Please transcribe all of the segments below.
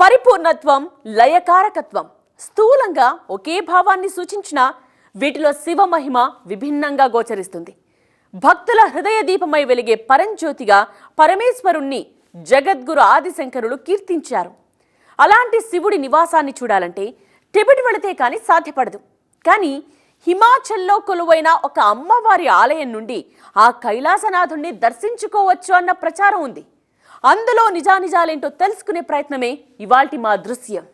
పరిపూర్ణత్వం లయకారకత్వం. స్థూలంగా ఒకే భావాన్ని సూచించిన వీటిలో శివ మహిమ విభిన్నంగా గోచరిస్తుంది. భక్తుల హృదయ దీపమై వెలిగే పరంజ్యోతిగా పరమేశ్వరుణ్ణి జగద్గురు ఆదిశంకరుడు కీర్తించారు. అలాంటి శివుడి నివాసాన్ని చూడాలంటే టిబెట్ వెళితే కానీ సాధ్యపడదు. కానీ హిమాచల్లో కొలువైన ఒక అమ్మవారి ఆలయం నుండి ఆ కైలాసనాథుణ్ణి దర్శించుకోవచ్చు అన్న ప్రచారం ఉంది. అందులో నిజానిజాలేంటో తెలుసుకునే ప్రయత్నమే ఇవాల్టి మా దృశ్యం.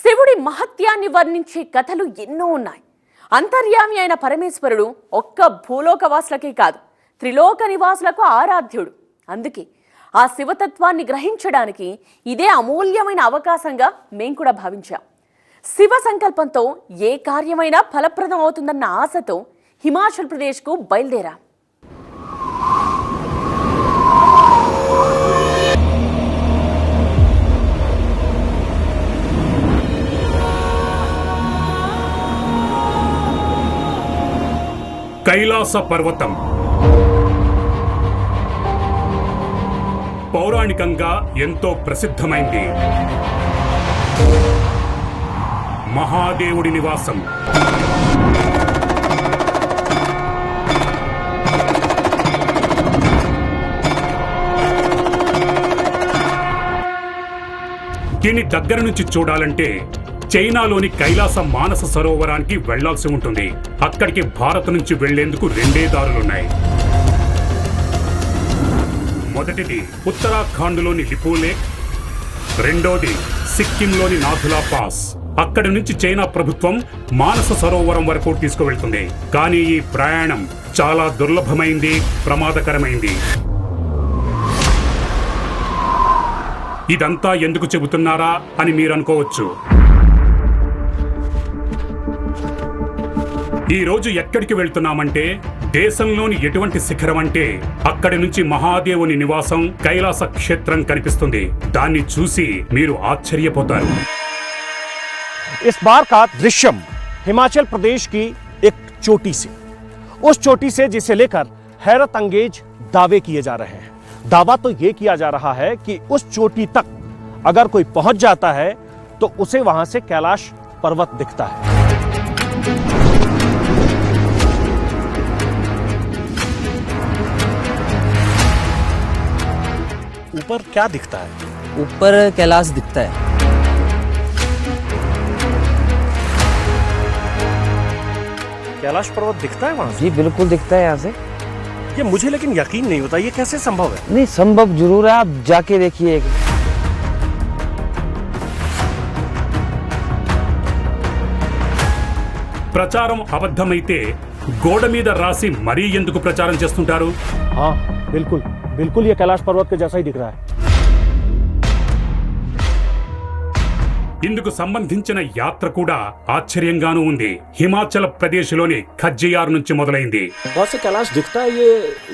శివుడి మహత్యాన్ని వర్ణించే కథలు ఎన్నో ఉన్నాయి. అంతర్యామి అయిన పరమేశ్వరుడు ఒక్క భూలోకవాసులకే కాదు త్రిలోక నివాసులకు ఆరాధ్యుడు. అందుకే ఆ శివతత్వాన్ని గ్రహించడానికి ఇదే అమూల్యమైన అవకాశంగా మేం కూడా భావించాం. శివ సంకల్పంతో ఏ కార్యమైనా ఫలప్రదం అవుతుందన్న ఆశతో హిమాచల్ ప్రదేశ్కు బయలుదేరా. కైలాస పర్వతం. పౌరాణికంగా ఎంతో ప్రసిద్ధమైంది. మహాదేవుడి నివాసం. దీన్ని దగ్గర నుంచి చూడాలంటే చైనాలోని కైలాస మానస సరోవరానికి వెళ్ళాల్సి ఉంటుంది. అక్కడికి భారత్ నుంచి వెళ్ళేందుకు రెండే దారులున్నాయి. మొదటిది ఉత్తరాఖండ్లోని లిపూ లేక్ రెండోది సిక్కింలోని నాథులా పాస్. అక్కడి నుంచి చైనా ప్రభుత్వం మానస సరోవరం వరకు తీసుకువెళ్తుంది. కానీ ఈ ప్రయాణం చాలా దుర్లభమైంది ప్రమాదకరమైంది. ఇదంతా ఎందుకు చెబుతున్నారా అని మీరు అనుకోవచ్చు ఈ రోజు ఎక్కడికి వెళ్తున్నామంటే దేశంలోని ఎటువంటి శిఖరం అంటే అక్కడి నుంచి మహాదేవుని నివాసం కైలాస క్షేత్రం కనిపిస్తుంది దాన్ని చూసి మీరు ఆశ్చర్యపోతారు इस बार का दृश्यम हिमाचल प्रदेश की एक चोटी से उस चोटी से जिसे लेकर हैरत अंगेज दावे किए जा रहे हैं दावा तो ये किया जा रहा है कि उस चोटी तक अगर कोई पहुँच जाता है तो उसे वहाँ से कैलाश पर्वत दिखता है। ऊपर क्या दिखता है? ऊपर कैलाश दिखता है। कैलाश पर्वत दिखता है वहाँ जी बिल्कुल दिखता है यहाँ से। ये मुझे लेकिन यकीन नहीं होता ये कैसे संभव है नहीं संभव जरूर है आप जाके देखिए एक ప్రచారం అబద్ధమైతే గోడ మీద రాసి మరీ ఎందుకు ప్రచారం చేస్తుంటారు हाँ बिल्कुल बिल्कुल ये कैलाश पर्वत के जैसा ही दिख रहा है ఇందుకు సంబంధించిన యాత్ర కూడా ఆశ్చర్యంగానూ ఉంది హిమాచల్ ప్రదేశ్లోని ఖజ్జియార్ నుంచి మొదలైంది बहुत से कैलाश दिखता है ये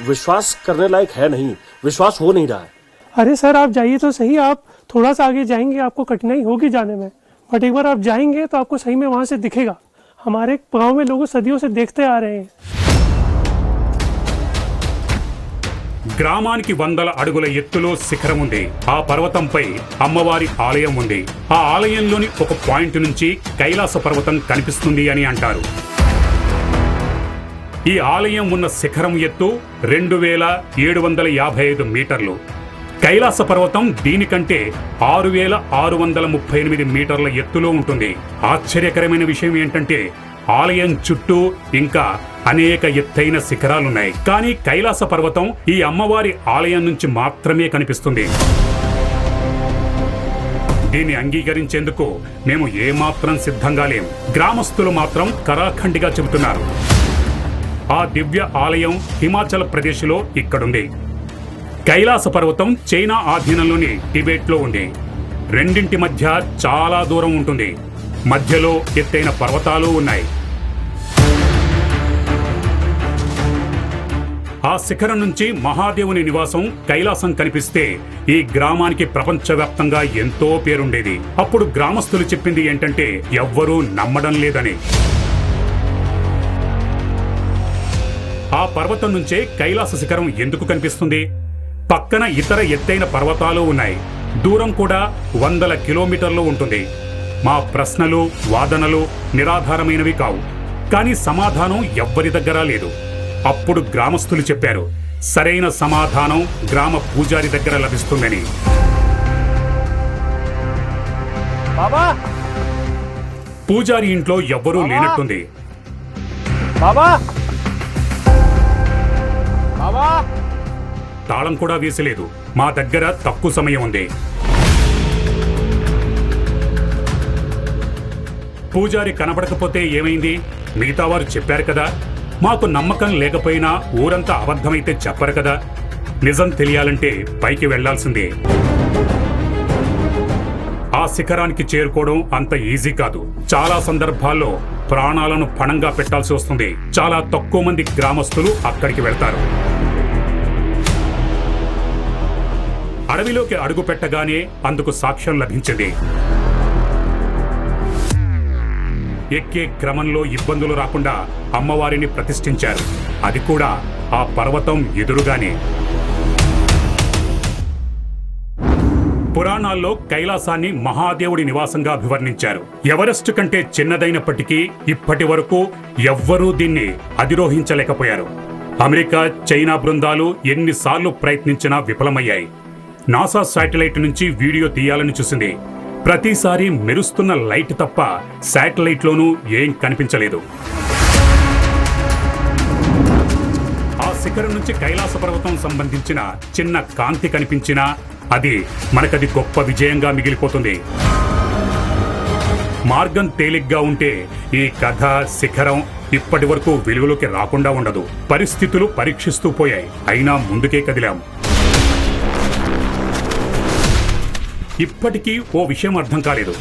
विश्वास करने लायक है नहीं विश्वास हो नहीं रहा है अरे सर आप जाइए तो सही आप थोड़ा सा आगे जाएंगे आपको कठिनाई होगी जाने में बट एक बार आप जाएंगे तो आपको सही में वहां से दिखेगा हमारे गांव में लोग सदियों से देखते आ रहे हैं గ్రామానికి వందల అడుగుల ఎత్తులో శిఖరం ఉంది. ఆ పర్వతంపై అమ్మవారి ఆలయం ఉంది. ఆ ఆలయంలోని ఒక పాయింట్ నుంచి కైలాస పర్వతం కనిపిస్తుంది అని అంటారు. ఈ ఆలయం ఉన్న శిఖరం ఎత్తు రెండు వేల ఏడు వందల యాభై ఐదు మీటర్లు. కైలాస పర్వతం దీనికంటే ఆరు వేల ఆరు వందల ముప్పై ఎనిమిది మీటర్ల ఎత్తులో ఉంటుంది. ఆశ్చర్యకరమైన విషయం ఏంటంటే ఆలయం చుట్టూ ఇంకా అనేక ఎత్తైన శిఖరాలున్నాయి. కానీ కైలాస పర్వతం ఈ అమ్మవారి ఆలయం నుంచి మాత్రమే కనిపిస్తుంది. దీన్ని అంగీకరించేందుకు మేము ఏమాత్రం సిద్ధంగా లేం. గ్రామస్తులు మాత్రం కరాఖండిగా చెబుతున్నారు. ఆ దివ్య ఆలయం హిమాచల్ ప్రదేశ్లో ఇక్కడుంది. కైలాస పర్వతం చైనా ఆధీనంలోని టిబెట్లో ఉంది. రెండింటి మధ్య చాలా దూరం ఉంటుంది. మధ్యలో ఎత్తైన పర్వతాలు ఉన్నాయి. ఆ శిఖరం నుంచి మహాదేవుని నివాసం కైలాసం కనిపిస్తే ఈ గ్రామానికి ప్రపంచవ్యాప్తంగా ఎంతో పేరుండేది. అప్పుడు గ్రామస్తులు చెప్పింది ఏంటంటే ఎవ్వరూ నమ్మడం లేదని. ఆ పర్వతం నుంచే కైలాస శిఖరం ఎందుకు కనిపిస్తుంది? పక్కన ఇతర ఎత్తైన పర్వతాలు ఉన్నాయి. దూరం కూడా వందల కిలోమీటర్లు ఉంటుంది. మా ప్రశ్నలు వాదనలు నిరాధారమైనవి కావు. కానీ సమాధానం ఎవ్వరి దగ్గర లేదు. అప్పుడు గ్రామస్తులు చెప్పారు సరైన సమాధానం గ్రామ పూజారి దగ్గర లభిస్తుందని. పూజారి ఇంట్లో ఎవ్వరూ లేనట్టుంది. తాళం కూడా వేసలేదు. మా దగ్గర తక్కువ సమయం ఉంది. పూజారి కనబడకపోతే ఏమైంది? మిగతా వారు చెప్పారు కదా మాకు నమ్మకం లేకపోయినా ఊరంతా అబద్ధమైతే చెప్పరు కదా. నిజం తెలియాలంటే పైకి వెళ్ళాల్సిందే. ఆ శిఖరానికి చేరుకోవడం అంత ఈజీ కాదు. చాలా సందర్భాల్లో ప్రాణాలను పణంగా పెట్టాల్సి వస్తుంది. చాలా తక్కువ మంది గ్రామస్తులు అక్కడికి వెళ్తారు. అడవిలోకి అడుగు పెట్టగానే అందుకు సాక్ష్యం లభించింది. ఎక్కే క్రమంలో ఇబ్బందులు రాకుండా అమ్మవారిని ప్రతిష్ఠించారు. అది కూడా ఆ పర్వతం ఎదురుగానే. పురాణాల్లో కైలాసాన్ని మహాదేవుడి నివాసంగా అభివర్ణించారు. ఎవరెస్ట్ కంటే చిన్నదైనప్పటికీ ఇప్పటి వరకు ఎవ్వరూ దీన్ని అధిరోహించలేకపోయారు. అమెరికా చైనా బృందాలు ఎన్నిసార్లు ప్రయత్నించినా విఫలమయ్యాయి. నాసా శాటిలైట్ నుంచి వీడియో తీయాలని చూసింది. ప్రతిసారి మెరుస్తున్న లైట్ తప్ప శాటిలైట్లోనూ ఏం కనిపించలేదు. ఆ శిఖరం నుంచి కైలాస పర్వతం సంబంధించిన చిన్న కాంతి కనిపించినా అది మనకది గొప్ప విజయంగా మిగిలిపోతుంది. మార్గం తేలిగ్గా ఉంటే ఈ కథ శిఖరం ఇప్పటి వరకు వెలుగులోకి రాకుండా ఉండదు. పరిస్థితులు పరీక్షిస్తూ పోయాయి. అయినా ముందుకే కదిలాం. ఇప్పటికీ ఓ విషయం అర్థం కాలేదు.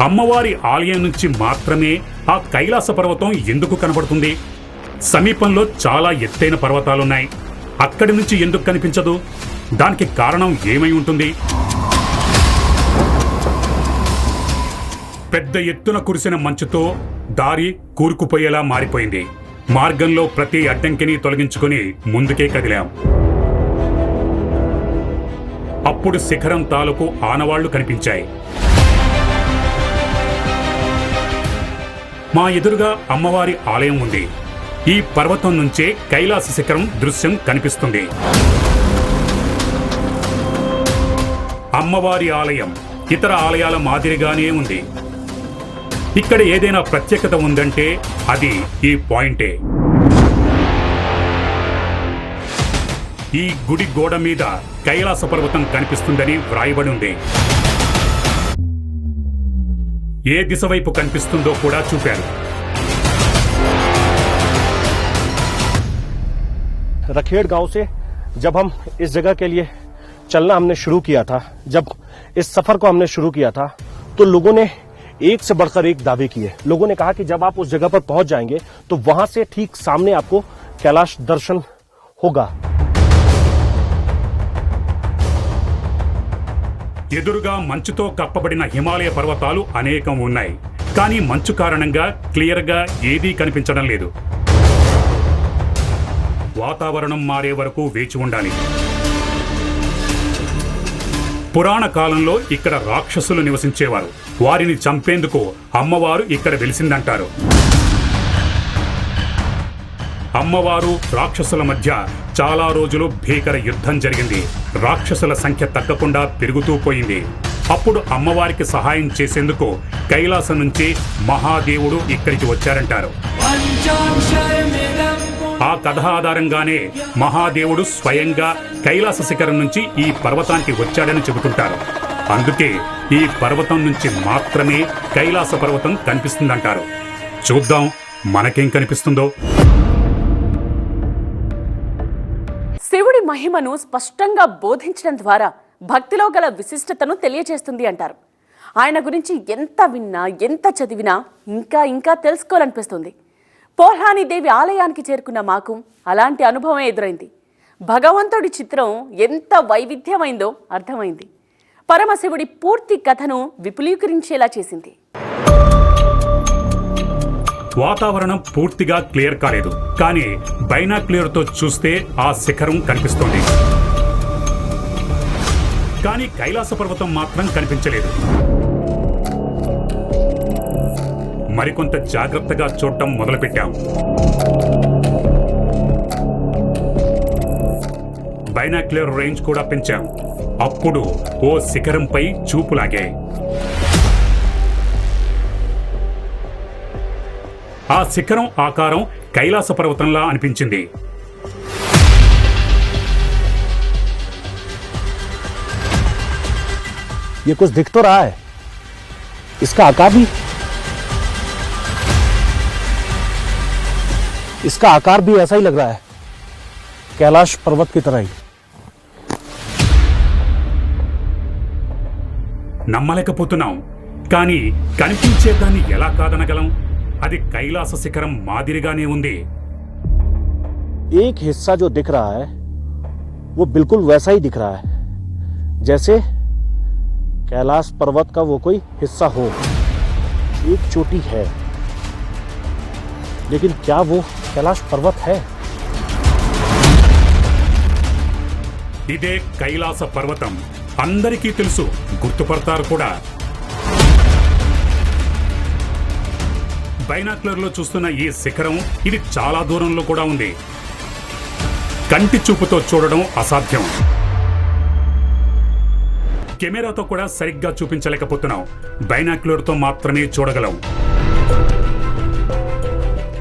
అమ్మవారి ఆలయం నుంచి మాత్రమే ఆ కైలాస పర్వతం ఎందుకు కనబడుతుంది? సమీపంలో చాలా ఎత్తైన పర్వతాలున్నాయి. అక్కడి నుంచి ఎందుకు కనిపించదు? దానికి కారణం ఏమై ఉంటుంది? పెద్ద ఎత్తున కురిసిన మంచుతో దారి కూరుకుపోయేలా మారిపోయింది. మార్గంలో ప్రతి అడ్డంకిని తొలగించుకొని ముందుకే కదిలాం. అప్పుడు శిఖరం తాలూకు ఆనవాళ్ళు కనిపించాయి. మా ఎదురుగా అమ్మవారి ఆలయం ఉంది. ఈ పర్వతం నుంచే కైలాస శిఖరం దృశ్యం కనిపిస్తుంది. అమ్మవారి ఆలయం ఇతర ఆలయాల మాదిరిగానే ఉంది. ఇక్కడ ఏదైనా ప్రత్యేకత ఉందంటే అది ఈ పాయింటే. ఈ గుడి గోడ మీద కైలాస పర్వతం కనిపిస్తుందని వ్రాయబడి ఉంది ఏ దిశ వైపు కనిపిస్తుందో కూడా చూపారు रखेड़ गांव से जब हम इस जगह के लिए चलना हमने शुरू किया था जब इस सफर को हमने शुरू किया था तो लोगों ने एक से बढ़कर एक दावे किए लोगों ने कहा कि जब आप उस जगह पर पहुंच जाएंगे तो वहां से ठीक सामने आपको कैलाश दर्शन होगा ఎదురుగా మంచుతో కప్పబడిన హిమాలయ పర్వతాలు అనేకం ఉన్నాయి. కానీ మంచు కారణంగా క్లియర్గా ఏదీ కనిపించడం లేదు. వాతావరణం మారే వరకు వేచి ఉండాలి. పురాణ కాలంలో ఇక్కడ రాక్షసులు నివసించేవారు. వారిని చంపేందుకు అమ్మవారు ఇక్కడ వెలిసిందంటారు. అమ్మవారు రాక్షసుల మధ్య చాలా రోజులు భీకర యుద్ధం జరిగింది. రాక్షసుల సంఖ్య తగ్గకుండా పెరుగుతూ పోయింది. అప్పుడు అమ్మవారికి సహాయం చేసేందుకు కైలాసం నుంచి మహాదేవుడు ఇక్కడికి వచ్చారంటారు. ఆ కథ ఆధారంగానే మహాదేవుడు స్వయంగా కైలాస శిఖరం నుంచి ఈ పర్వతానికి వచ్చాడని చెబుతుంటారు. అందుకే ఈ పర్వతం నుంచి మాత్రమే కైలాస పర్వతం కనిపిస్తుందంటారు. చూద్దాం మనకేం కనిపిస్తుందో. మహిమను స్పష్టంగా బోధించడం ద్వారా భక్తిలో గల విశిష్టతను తెలియజేస్తుంది అంటారు. ఆయన గురించి ఎంత విన్నా ఎంత చదివినా ఇంకా ఇంకా తెలుసుకోవాలనిపిస్తుంది. పోల్హాని దేవి ఆలయానికి చేరుకున్న మాకు అలాంటి అనుభవం ఎదురైంది. భగవంతుడి చిత్రం ఎంత వైవిధ్యమైందో అర్థమైంది. పరమశివుడి పూర్తి కథను విపులీకరించేలా చేసింది. వాతావరణం పూర్తిగా క్లియర్ కాలేదు. కానీ బైనాక్లియర్తో చూస్తే ఆ శిఖరం కనిపిస్తోంది. కానీ కైలాస పర్వతం మాత్రం కనిపించలేదు. మరికొంత జాగ్రత్తగా చూడటం మొదలుపెట్టాం. బైనాక్యులర్ రేంజ్ కూడా పెంచాం. అప్పుడు ఓ శిఖరంపై చూపులాగాయి. ఆ శిఖరం ఆకారం కైలాస పర్వతంలా అనిపించింది ये कुछ दिख तो रहा है इसका आकार भी इसका आकार भी ऐसा ही लग रहा है कैलाश पर्वत की तरह ही నమ్మలేకపోతున్నాం కానీ కనిపించేదాన్ని ఎలా కాదనగలం అది కైలాస శిఖరం మాదిరిగానే ఉంది एक हिस्सा जो दिख रहा है वो बिल्कुल वैसा ही दिख रहा है जैसे कैलाश पर्वत का वो कोई हिस्सा हो एक चोटी है लेकिन क्या वो कैलाश पर्वत है ఇదే కైలాస పర్వతం అందరికీ తెలుసు గుర్తుపడతారు కూడా బైనాక్యులర్లో చూస్తున్న ఈ శిఖరం ఇది చాలా దూరంలో కూడా ఉంది. కంటి చూపుతో చూడడం అసాధ్యం. కెమెరాతో కూడా సరిగ్గా చూపించలేకపోతున్నాం. బైనాక్యులర్తో మాత్రమే చూడగలం.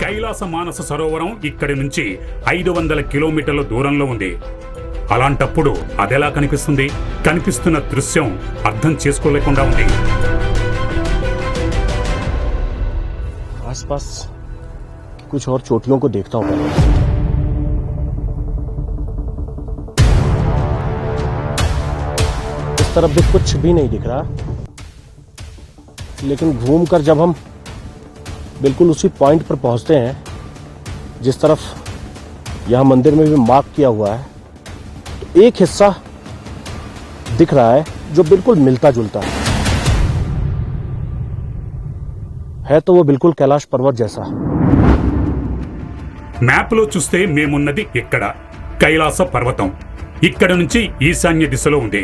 కైలాస మానస సరోవరం ఇక్కడి నుంచి ఐదు వందల కిలోమీటర్ల దూరంలో ఉంది. అలాంటప్పుడు అదెలా కనిపిస్తుంది? కనిపిస్తున్న దృశ్యం అర్థం చేసుకోలేకుండా ఉంది. आसपास कुछ और चोटियों को देखता हूँ इस तरफ़ भी कुछ भी नहीं दिख रहा। लेकिन घूमकर जब हम बिल्कुल उसी पॉइंट पर पहुँचते हैं, जिस तरफ़ यहाँ मंदिर में भी मार्क किया हुआ है तो एक हिस्सा दिख रहा है जो बिल्कुल मिलता जुलता है। है तो वो बिल्कुल कैलाश पर्वत जैसा మ్యాప్ లో చూస్తే మేమున్నది ఇక్కడ కైలాస పర్వతం ఇక్కడ నుంచి ఈశాన్య దిశలో ఉంది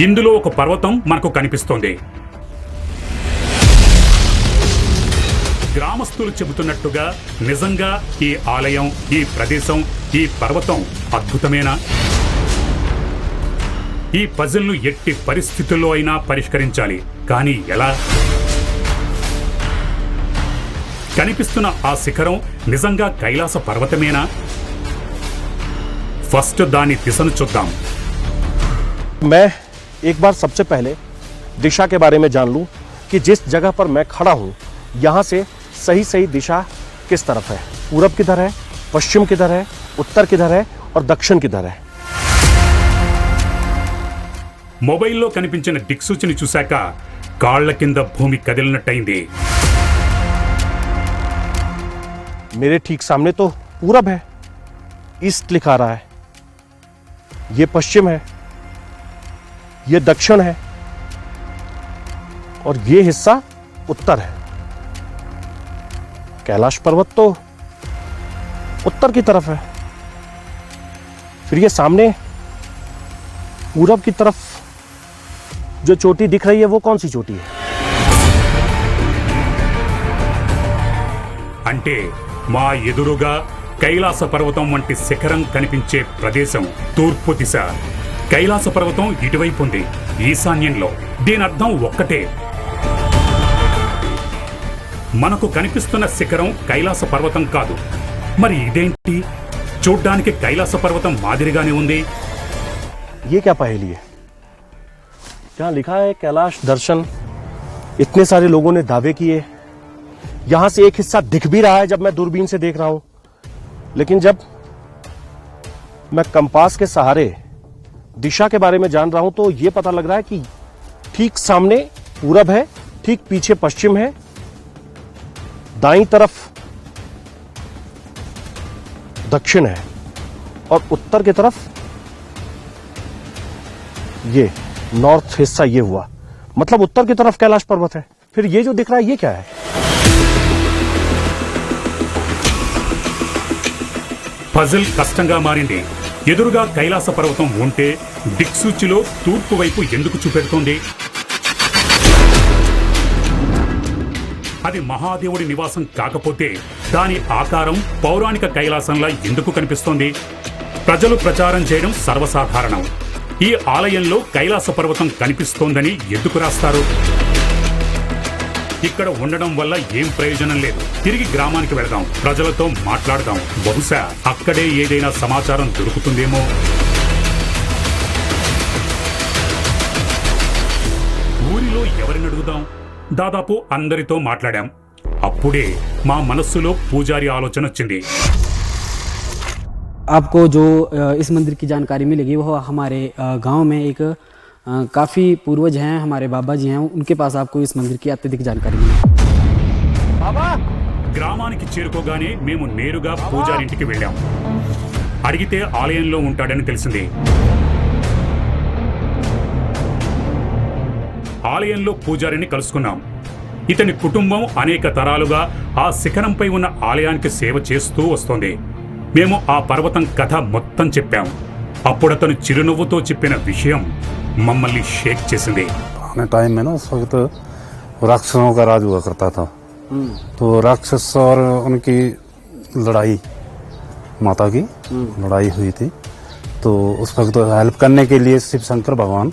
ఇందులో ఒక పర్వతం మనకు కనిపిస్తోంది గ్రామస్తులు చెబుతున్నట్టుగా నిజంగా ఈ ఆలయం ఈ ప్రదేశం ఈ పర్వతం అద్భుతమేనా ఈ పజిల్ను ఎట్టి పరిస్థితుల్లో అయినా పరిష్కరించాలి కానీ ఎలా కనిపిస్తున్న ఆ శిఖరం నిజంగా కైలాస పర్వతమేనా ఫస్ట్ దాని దిశను చూద్దాం मैं एक बार सबसे पहले दिशा के बारे में जान लूं कि जिस जगह पर मैं खड़ा हूं यहां से सही सही दिशा किस तरफ है पूरब किधर है पश्चिम किधर है उत्तर किधर है और दक्षिण किधर है మొబైల్లో కనిపించిన దిక్సూచిని చూశాక కాళ్ల కింద భూమి కదిలినట్టయింది मेरे ठीक सामने तो पूरब है, ईस्ट लिखा रहा है। ये पश्चिम है, ये दक्षिण है, और ये हिस्सा उत्तर है। कैलाश पर्वत तो उत्तर की तरफ़ है। फिर ये सामने पूरब की तरफ़ जो चोटी दिख रही है, वो कौन सी चोटी है? అంటే మా ఎదురుగా కైలాస పర్వతం వంటి శిఖరం కనిపించే ప్రదేశం తూర్పు దిశ కైలాస పర్వతం ఇటువైపు ఉంది ఈశాన్యంలో దీని అర్థం ఒక్కటే మనకు కనిపిస్తున్న శిఖరం కైలాస పర్వతం కాదు మరి ఇదేంటి చూడ్డానికి కైలాస పర్వతం మాదిరిగానే ఉంది ये क्या पहेली है जहां लिखा है कैलाश दर्शन इतने सारे लोगों ने दावे किए यहाँ से एक हिस्सा दिख भी रहा है जब मैं दूरबीन से देख रहा हूँ। लेकिन जब मैं कंपास के सहारे दिशा के बारे में जान रहा हूँ तो यह पता लग रहा है कि ठीक सामने पूरब है, ठीक पीछे पश्चिम है। दाई तरफ़ दक्षिण है और उत्तर की तरफ़ ये, नॉर्थ हिस्सा ये हुआ। मतलब उत्तर की तरफ़ कैलाश पर्वत है। फिर ये जो दिख रहा है, ये क्या है? పజిల్ కష్టంగా మారింది. ఎదురుగా కైలాస పర్వతం ఉంటే దిక్సూచిలో తూర్పు వైపు ఎందుకు చూపెడుతోంది? అది మహాదేవుడి నివాసం కాకపోతే దాని ఆకారం పౌరాణిక కైలాసంలా ఎందుకు కనిపిస్తోంది? ప్రజలు ప్రచారం చేయడం సర్వసాధారణం. ఈ ఆలయంలో కైలాస పర్వతం కనిపిస్తోందని ఎందుకు రాస్తారు? ఇక్కడ ఉండడం వల్ల ఏం ప్రయోజనం లేదు తిరిగి గ్రామానికి వెళదాం ప్రజలతో మాట్లాడదాం బహుశా అక్కడే ఏదైనా సమాచారం దొరుకుతుందేమో ఊరిలో ఎవరిని అడుగుదాం దాదాపు అందరితో మాట్లాడాం అప్పుడే మా మనస్సులో పూజారి ఆలోచన వచ్చింది आपको जो अ, इस मंदिर की जानकारी मिलेगी वो हमारे अ, गांव में एक अ, काफ़ी पूर्वज हैं हमारे बाबा जी हैं उनके पास आपको इस मंदिर की अत्यधिक जानकारी मिलेगी గ్రామానికి చేరుకోగానే మేము నేరుగా పూజారింటికి వెళ్ళాం అడిగితే ఆలయంలో ఉంటాడని తెలిసింది ఆలయంలో పూజారిని కలుసుకున్నాం ఇతని కుటుంబం అనేక తరాలుగా ఆ శిఖరంపై ఉన్న ఆలయానికి సేవ చేస్తూ వస్తోంది మేము ఆ పర్వతం కథ మొత్తం చెప్పాం అప్పుడతను చిరునవ్వుతో చెప్పిన విషయం మమ్మల్ని షేక్ చేసింది पुराने टाइम में ना उस वक्त राक्षसों का राज हुआ करता था तो राक्षस और उनकी लड़ाई माता की लड़ाई हुई थी तो उस वक्त हेल्प करने के लिए शिव शंकर भगवान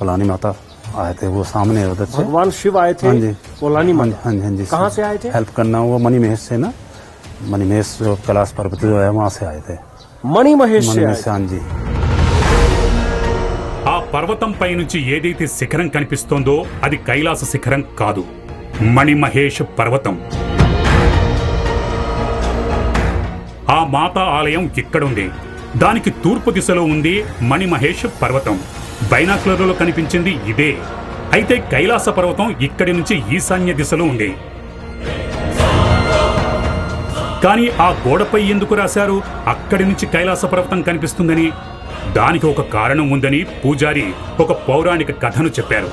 पलानी माता आए थे वो सामने उधर से भगवान शिव आए थे हाँ जी पोलानी हाँ जी, माता हाँ जी हाँ जी कहाँ से आए थे हेल्प करना वो मणिमहेश से ना मणिमहेश जो कैलाश पर्वत जो है वहाँ से आए थे मणि महेश से आए मणिमहेश हाँ जी ఆ పర్వతంపై నుంచి ఏదైతే శిఖరం కనిపిస్తోందో అది కైలాస శిఖరం కాదు. మణిమహేష్ పర్వతం. ఆ మాతా ఆలయం ఇక్కడుంది. దానికి తూర్పు దిశలో ఉంది మణిమహేష్ పర్వతం. బైనాక్లర్లో కనిపించింది ఇదే. అయితే కైలాస పర్వతం ఇక్కడి నుంచి ఈశాన్య దిశలో ఉంది. కానీ ఆ గోడపై ఎందుకు రాశారు? అక్కడి నుంచి కైలాస పర్వతం కనిపిస్తుందని దానికి ఒక కారణం ఉందని పూజారి ఒక పౌరాణిక కథను చెప్పారు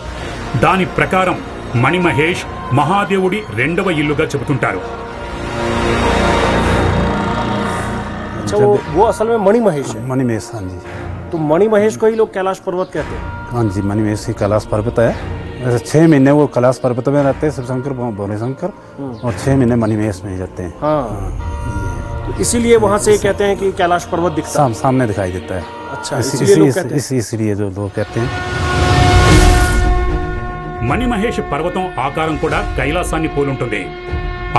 దాని ప్రకారం మణిమహేష్ మహాదేవుడి రెండవ ఇల్లుగా చెబుతుంటారు अच्छा वो वो असल में मणि महेश है मणिमहेश हाँ जी तो मणि महेश को ही लोग कैलाश पर्वत कहते हैं हाँ जी मणिमहेश ही कैलाश पर्वत है ऐसे छः महीने वो कैलाश पर्वत में रहते हैं शिव शंकर भोले शंकर और छः महीने मणिमहेश में ही रहते हैं हाँ तो इसीलिए वहां से कहते हैं कि कैलाश पर्वत दिखता है साम, सामने दिखाई देता है अच्छा इसी- इसीलिए लोग इसी- कहते हैं इसी- इसलिए जो लोग कहते हैं మణిమహేష్ పర్వతం ఆకారం కూడా కైలాసాన్ని పోలుంటుంది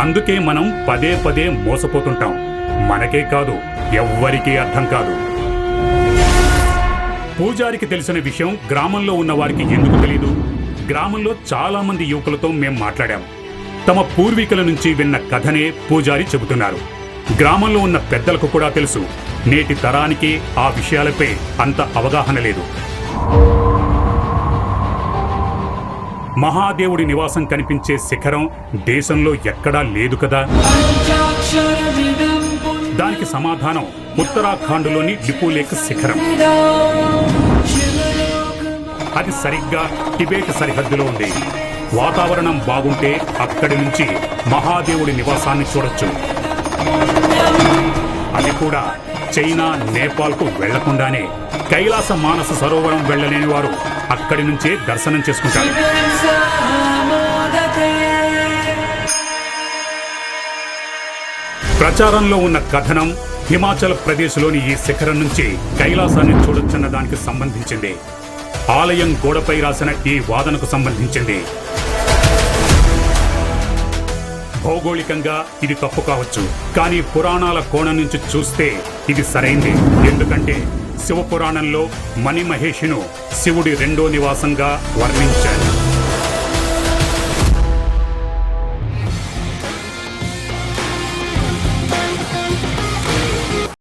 అందుకే మనం పదే పదే మోసపోతుంటాం మనకే కాదు ఎవ్వరికీ అర్థం కాదు పూజారికి తెలిసిన విషయం గ్రామంలో ఉన్న వారికి ఎందుకు తెలియదు గ్రామంలో చాలా మంది యువకులతో మేం మాట్లాడాం తమ పూర్వీకుల నుంచి విన్న కథనే పూజారి చెబుతున్నారు గ్రామంలో ఉన్న పెద్దలకు కూడా తెలుసు. నేటి తరానికి ఆ విషయాలపై అంత అవగాహన లేదు. మహాదేవుడి నివాసం కనిపించే శిఖరం దేశంలో ఎక్కడా లేదు కదా? దానికి సమాధానం ఉత్తరాఖండ్లోని డిపోలేక్ శిఖరం. అది సరిగ్గా టిబేట్ సరిహద్దులో ఉంది. వాతావరణం బాగుంటే అక్కడి నుంచి మహాదేవుడి నివాసాన్ని చూడొచ్చు. అది కూడా చైనా నేపాల్కు వెళ్ళకుండానే. కైలాస మానస సరోవరం వెళ్ళలేని వారు అక్కడి నుంచే దర్శనం చేసుకుంటారు. ప్రచారంలో ఉన్న కథనం హిమాచల్ ప్రదేశ్లోని ఈ శిఖరం నుంచి కైలాసాన్ని చూడొచ్చన్న దానికి సంబంధించింది. ఆలయం గోడపై రాసిన ఈ వాదనకు సంబంధించింది. భౌగోళికంగా ఇది తప్పు కావచ్చు. కానీ పురాణాల కోణం నుంచి చూస్తే ఇది సరైంది. ఎందుకంటే శివ పురాణంలో మణిమహేషును శివుడి రెండో నివాసంగా వర్ణించారు.